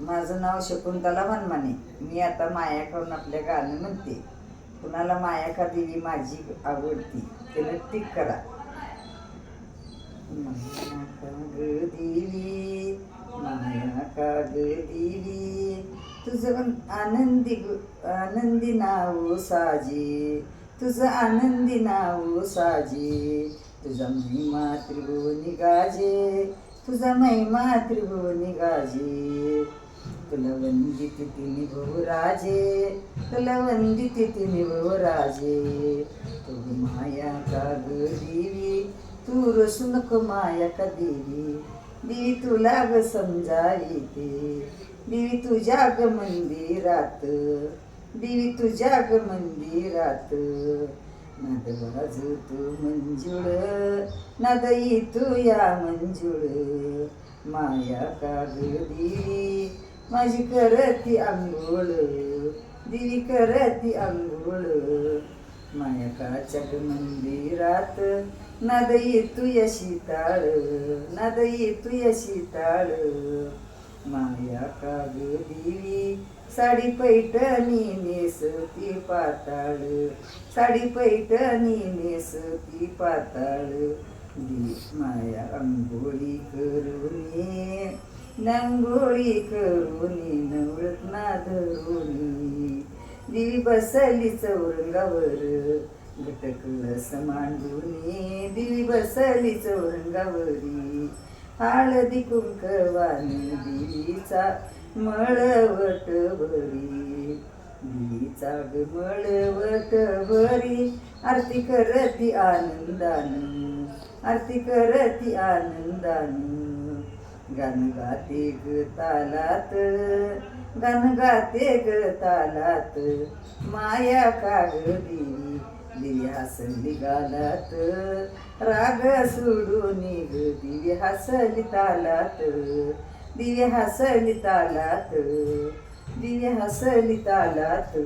माझं नाव शकुंतला मनमाने मी आता मायाकडून आपल्या गाणं म्हणते. कुणाला माया का दिली माझी आवडती ते नक्की करा. माया का ग दिली माया का ग दिली तुझं आनंदी आनंदी नाव साजी. तुझं आनंदी नाव साजी. तुझा महिमा त्रिभुवनी गाजे तुझा महिमा त्रिभुवनी गाजे. तुला वंदित तिने राजे तुला वंदित तिने राजे तू माया का ग देवी तू रसू नको माया का देवी. देवी तुला ग समजा समजाईते देवी तुझ्या ग मंदिरात. देवी तुझ्या ग मंदिरात. नाद बाजू तू मंजुळ नाद तू या मंजुळ. माया का ग देवी माझी करती आंघोळ देवी करती आंघोळ. माया काच्या मंदिरात नाद तू या शीताळ नाद तू या शीताळ माया काग दिवी साडी पैठणी नेसती पाताळ साडी पैठणी नेसती पाताळ. देवी माया अंघोळी करून नंगोळी करुनी नवरत नाधरुनी दिवी बसली चौरंगावर घटकळस समांडुनी दिवी बसली चौरंगावरी हळदी कुंकवानी दिवीचा मळवट भरी दिवीचा मळवट भरी आरती करती आनंदान आरती करती आनंदान. गाणं गाते ग तालात गाणं गाते ग तालात माया काग देवी दिव्या हसली गालात राग सोडून ग दिवी हसली तालात दिवी हसली तालात दिवी हसली तालात